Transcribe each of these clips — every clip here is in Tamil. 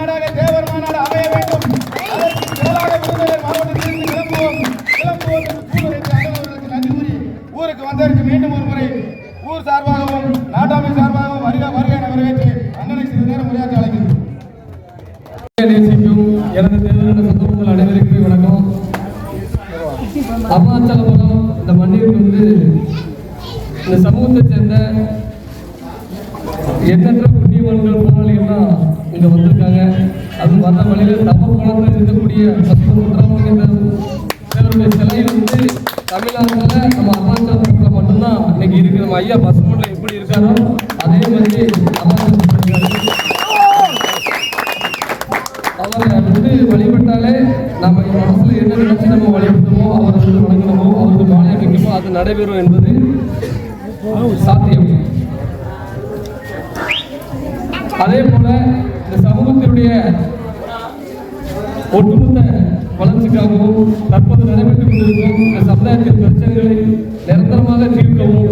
மாநாடாக தேவர் மாநாடு அமைய வேண்டும். விருதுநகர் மாவட்டத்திலிருந்து கிளம்புவோம் கிளம்புவோம் நன்றி கூறி ஊருக்கு வந்ததற்கு மீண்டும் ஒரு முறை ஊர் சார்பாகவும் நாட்டாமை சார்பாகவும் வருக வருக என வரவேற்று அண்ணனை சிறிது நேரம் முறையாக அழைக்கிறேன் நேசிக்கும் எனது தேவையான சந்தோஷங்கள் அனைவருக்கும் வணக்கம். அருணாச்சலபுரம் இந்த மண்ணிற்கு வந்து இந்த சமூகத்தை சேர்ந்த எண்ணற்ற இங்கே வந்திருக்காங்க அது வந்த வழியில் தப்ப குளத்தில் இருக்கக்கூடிய பத்து முத்திராமலிங்க தேவருடைய சிலை வந்து தமிழ்நாட்டில் நம்ம அருணாச்சலபுரத்தில் மட்டும்தான் இன்னைக்கு இருக்கு நம்ம ஐயா பஸ் எப்படி இருக்காரோ அதே மாதிரி அருணாச்சலபுரத்தில் இருக்காரு. அவரை வந்து வழிபட்டாலே நம்ம மனசில் என்ன நினைச்சு நம்ம வழிபட்டோமோ அவரை வந்து வணங்கணுமோ அவருக்கு மாலை வைக்கணுமோ அது நடைபெறும் என்பது சாத்தியம் அதே போல நம்முடைய ஒட்டுமொத்த வளர்ச்சிக்காகவும் தற்போது நடைபெற்றுக் கொண்டிருக்கும் இந்த சமுதாயத்தின் பிரச்சனைகளை நிரந்தரமாக தீர்க்கவும்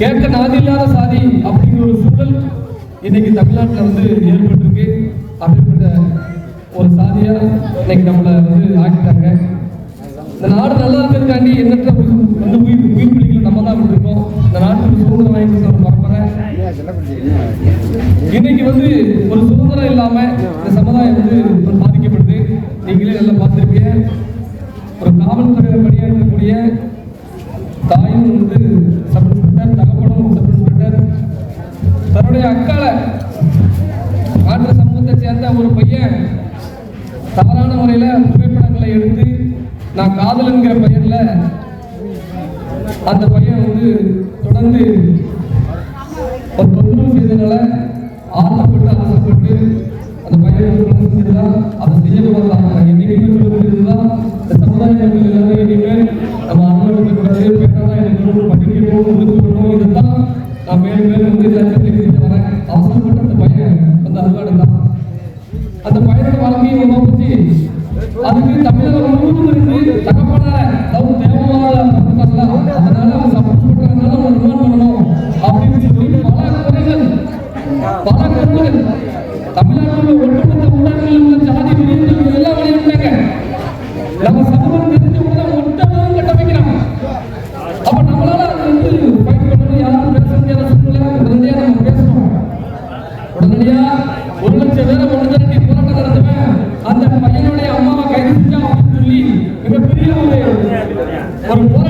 கேட்க நாதி இல்லாத சாதி அப்படிங்கிற ஒரு சூழல் இன்னைக்கு தமிழ்நாட்டில் வந்து ஏற்பட்டிருக்கு. அப்படிப்பட்ட ஒரு சாதியா இன்னைக்கு நம்மளை வந்து ஆக்கிட்டாங்க. இந்த நாடு நல்லா இருக்கிறதுக்காண்டி எண்ணற்ற வந்து உயிர் உயிர் உயிர்ப்பிடிகளை நம்ம தான் விட்டுருக்கோம் இந்த நாட்டுக்கு சூழ்நிலை வாங்கி கொடுத்த ஒரு இன்னைக்கு வந்து ஒரு சுதந்திரம் இல்லாம இந்த சமுதாயம் வந்து பாதிக்கப்படுது நீங்களே நல்லா பார்த்துருப்பீங்க. ஒரு காவல்துறையில் பணியாற்றக்கூடிய தாயும் வந்து சப் இன்ஸ்பெக்டர் தகப்பனும் சப் இன்ஸ்பெக்டர் தன்னுடைய அக்கால காற்று சமூகத்தை சேர்ந்த ஒரு பையன் தவறான முறையில புகைப்படங்களை எடுத்து நான் காதலுங்கிற பெயர்ல அந்த பையன் வந்து தொடர்ந்து ஒரு தொந்தரவு செய்தனால ஆசைப்பட்டு ஆசைப்பட்டு அந்த பையன் வந்து அதை செய்யக்கூடாது என்னைக்குமே சொல்லக்கூடியதுதான் இந்த சமுதாயங்கள் எல்லாமே இனிமேல் நம்ம அனுமதிக்க கூடாது எனக்கு படிக்கணும் ஒதுக்கணும் இதுதான் நான் மேலும் மேலும் வந்து லட்சத்தை எழுதிட்டு வரேன். அவசரப்பட்டு அந்த பையன் வந்து அருகாடுதான் அந்த பையனோட வாழ்க்கையை ரொம்ப பற்றி அதுக்கு தமிழகம் முழுவதும் இருந்து பல தமிழ்நாட்டில் ஒட்டுமொத்த ஊடகங்களில் உள்ள ஜாதி பிரிவுகள் எல்லாம் வெளியிட்டாங்க நம்ம சமூகம் தெரிஞ்சு கூட ஒட்டவும் கட்டமைக்கிறாங்க அப்ப நம்மளால அது வந்து ஃபைட் பண்ணணும் யாரும் பேச முடியாத சூழ்நிலை உடனடியா நம்ம பேசணும். உடனடியா ஒரு லட்சம் பேரை ஒன்று திரட்டி போராட்டம் நடத்துவேன். அந்த பையனுடைய அம்மாவை கைது செஞ்சா அப்படின்னு சொல்லி மிகப்பெரிய ஒரு ஒரு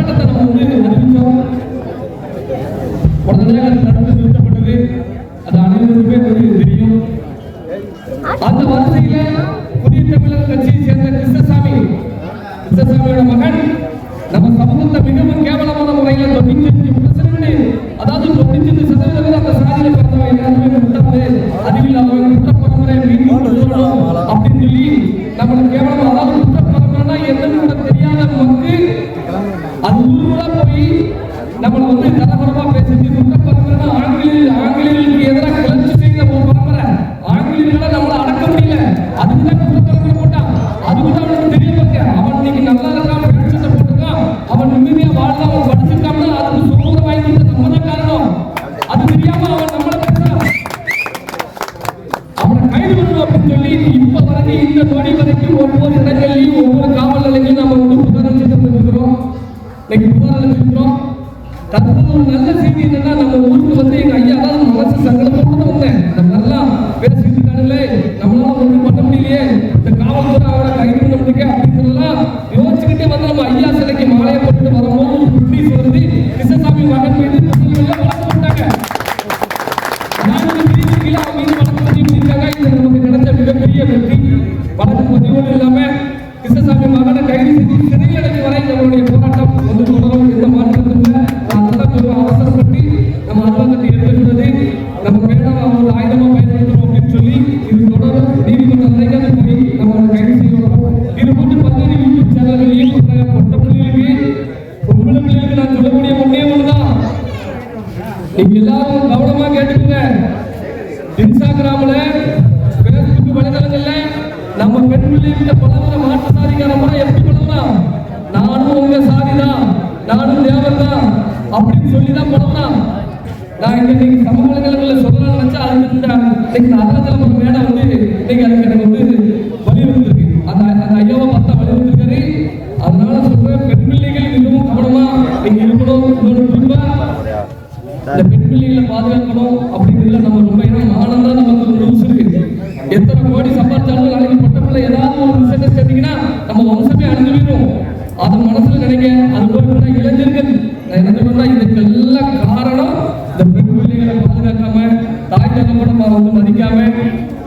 அப்படின்னு சொல்லி இப்ப வரைக்கும் இந்த நொடி வரைக்கும் ஒவ்வொரு இடங்கள்லயும் ஒவ்வொரு காவல் நிலையங்களையும் நம்ம வந்து புகார் அளிச்சுட்டு இருக்கிறோம் இன்னைக்கு புகார் அளிச்சிருக்கிறோம் தற்போது ஒரு நல்ல செய்தி என்னன்னா நம்ம ஊருக்கு வந்து எங்க ஐயா தான் மனசு சங்கடத்தோடு வந்தேன். நல்லா பேசிட்டு இருக்காங்களே நம்மளால ஒன்றும் பண்ண முடியலையே. இந்த காவல்துறை அவரை கைது பண்ண முடியாது இன்ஸ்டாகிராம்ல பேஸ்புக் வலைதளங்கள்ல நம்ம பெண் பிள்ளைகிட்ட பழகுற மாற்று சாதிக்கார முறை எப்படி பழகலாம் நானும் உங்க சாதி தான். நானும் தேவன் தான். அப்படின்னு சொல்லி தான் பண்ணலாம் நான் இங்க இன்னைக்கு சமூக வலைதளங்களில் சொல்லலாம்னு நினைச்சா அதுக்கு இந்த இன்னைக்கு அறத்தில் ஒரு வந்து இன்னைக்கு வம்சமே அழிஞ்சு மனசுல நினைங்க அது போய் இளைஞர்கள் என்ன சொல்றேன்னா இதுக்கெல்லாம் காரணம் இந்த பெண் பிள்ளைகளை பாதுகாக்காம தாய் தகப்பனை வந்து மதிக்காம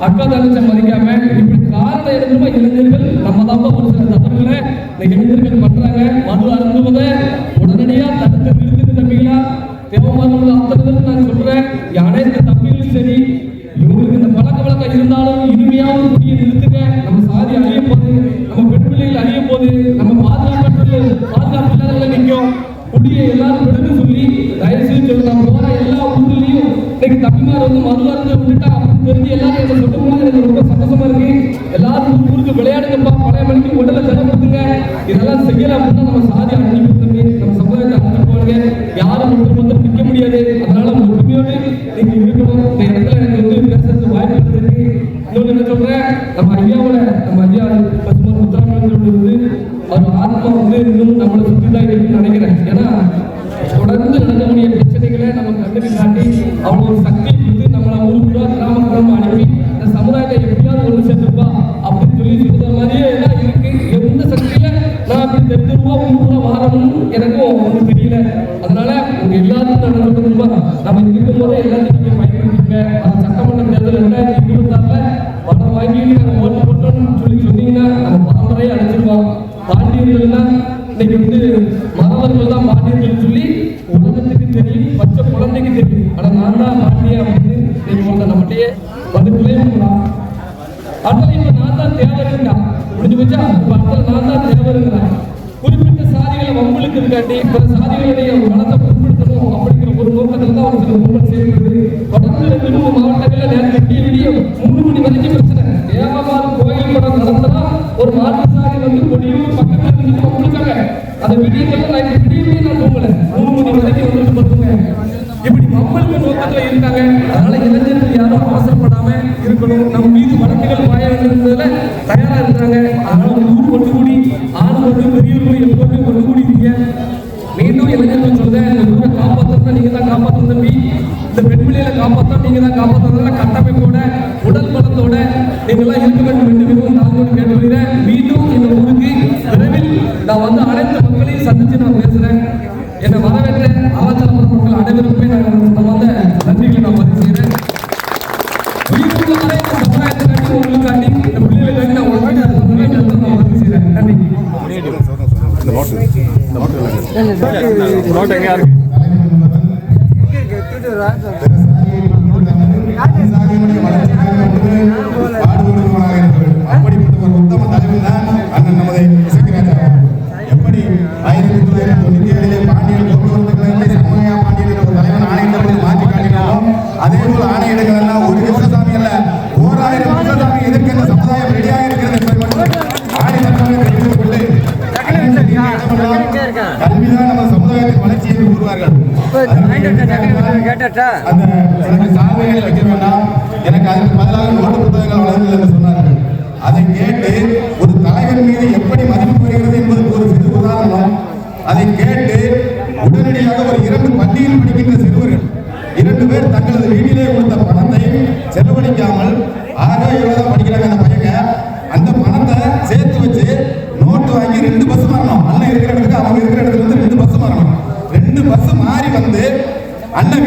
அக்கா தங்கச்ச மதிக்காம இப்படி காரணம் இருந்துமா இளைஞர்கள் நம்ம தான் ஒரு சில தவறுகளை இந்த இளைஞர்கள் பண்றாங்க. மது அருந்துவதை உடனடியா தடுத்து நிறுத்துது தம்பிகளா தேவமான அத்தனை நான் சொல்றேன். அனைத்து சொல்லி தயவு செய்து சொல்லி நம்ம போற எல்லா ஊர்லயும் இன்னைக்கு தமிழ்நாடு வந்து மது விட்டுட்டா அப்படின்னு தெரிஞ்சு எல்லாரும் என்ன சொல்லும் போது எனக்கு ரொம்ப சந்தோஷமா இருக்கு. எல்லாரும் ஊருக்கு விளையாடுங்கப்பா பழைய மணிக்கு உடலை தினப்படுத்துங்க இதெல்லாம் செய்யல அப்படின்னா நம்ம சாதி அழிஞ்சு போகுது நம்ம சமுதாயத்தை அழிஞ்சு போவாங்க யாரும் ஒன்று மட்டும் நிற்க முடியாது. அதனால ஒற்றுமையோடு நீங்க இருக்கணும். இந்த இடத்துல எனக்கு வந்து பேசுறதுக்கு வாய்ப்பு இருக்கு. இன்னொன்று என்ன சொல்றேன்? நம்ம ஐயாவோட நம்ம ஐயா பசுமன் முத்துராமலிங்கம் வந்து அவர் ஆத்மா வந்து இன்னும் நம்மளை சுற்றி தான் இருக்குன்னு நினைக்கிறேன். ஏன்னா காட்டி அவ்வளோ சக்தி கொடுத்து நம்மளை ஊருக்குள்ள கிராம கிராமம் அனுப்பி இந்த சமுதாயத்தை எப்படியாவது ஒன்று சேர்த்துப்பா அப்படின்னு சொல்லி சொல்ற மாதிரியே எல்லாம் இருக்கு. எந்த சக்தியில நான் அப்படி தெரிஞ்சிருவா உங்களுக்குள்ள வாரணும்னு எனக்கும் ஒன்றும் தெரியல. அதனால உங்க எல்லாத்துக்கும் நான் சொல்றதுமா நம்ம இருக்கும் போதே எல்லாத்தையும் நீங்க பயன்படுத்திக்க அந்த சட்டமன்ற தேர்தல் ரெண்டாயிரத்தி இருபத்தி ஆறுல பணம் வாங்கிட்டு நாங்கள் ஓட்டு போட்டோம்னு சொல்லி சொன்னீங்கன்னா நம்ம பரம்பரையை அழைச்சிருவோம் பாண்டியர்கள்னா இன்னைக்கு வந்து மறவர்கள் தான் பாண்டியர்கள் சொல்லி ஒருத்தர் நம்மகிட்டயே இப்ப நான் தான் தேவருங்கா முடிஞ்சு வச்சா இப்ப நான் தான் தேவருங்கிறா குறிப்பிட்ட சாதிகளை வம்பளுக்கு இருக்காட்டி பிற சாதிகளுடைய வளத்தை அப்படிங்கிற ஒரு நோக்கத்துல தான் ஒரு சில மூலம் செயல்படுது தொடர்ந்து ரெண்டு மூணு நேரத்தை விடிய விடிய மூணு மணி வரைக்கும் பிரச்சனை. ஏகமாறு கோயில் படம் நடந்தா ஒரு மாற்று சாதி வந்து முடியும் பக்கத்துல இருந்து வம்பிழுக்காங்க அதை விடியக்கெல்லாம் நான் இப்ப விடிய விடிய நான் தூங்கல மூணு மணி வரைக்கும் வந்து படுத்துங்க இப்படி வம்பளுக்கு நோக்கத்துல இருக்காங்க அதனால இளைஞர்கள் யாரும் அவசரப்படாம இருக்கணும். நம்ம மீது வழக்குகள் பாய வேண்டியதுல தயாரா இருக்காங்க அதனால ஒரு ஊர் ஒன்று கூடி ஆள் ஒன்று பெரியவர்கள் எப்போதுமே ஒன்று கூடி இருக்கீங்க மீண்டும் இளைஞர்கள் சொல்றேன் இந்த ஊரை காப்பாற்றணும் நீங்க தான் காப்பாற்றணும் தம்பி. இந்த பெண் பிள்ளைகளை காப்பாற்றணும் நீங்க தான் காப்பாற்றணும் கட்டமைப்போட உடல் பலத்தோட நீங்களாம் இருக்க வேண்டும் என்று மிகவும் தாழ்வோடு கேட்டுக்கொள்கிறேன். மீண்டும் இந்த ஊருக்கு விரைவில் நான் வந்து அனைத்து ఓటంగా அந்த எனக்கு சாதனைகளை வைக்க வேண்டாம் எனக்கு அதுக்கு பதிலாக நோட்டு புத்தகங்கள் வழங்குங்கள் என்று சொன்னார்கள். அதை கேட்டு ஒரு தலைவர் மீது எப்படி மதிப்பு வருகிறது என்பதற்கு ஒரு சிறு உதாரணம். அதை கேட்டு உடனடியாக ஒரு இரண்டு பள்ளியில் படிக்கின்ற சிறுவர்கள் இரண்டு பேர் தங்களது வீட்டிலே கொடுத்த பணத்தை செலவழிக்காமல் ஆறோ ஏழோ படிக்கிறாங்க அந்த பையங்க. அந்த பணத்தை சேர்த்து வச்சு நோட்டு வாங்கி ரெண்டு பஸ் மாறணும். அண்ணன் இருக்கிற இடத்துக்கு அவங்க இருக்கிற இடத்துல இருந்து ரெண்டு பஸ் மாறணும். ரெண்டு பஸ் மாறி வந்து அண்ணன்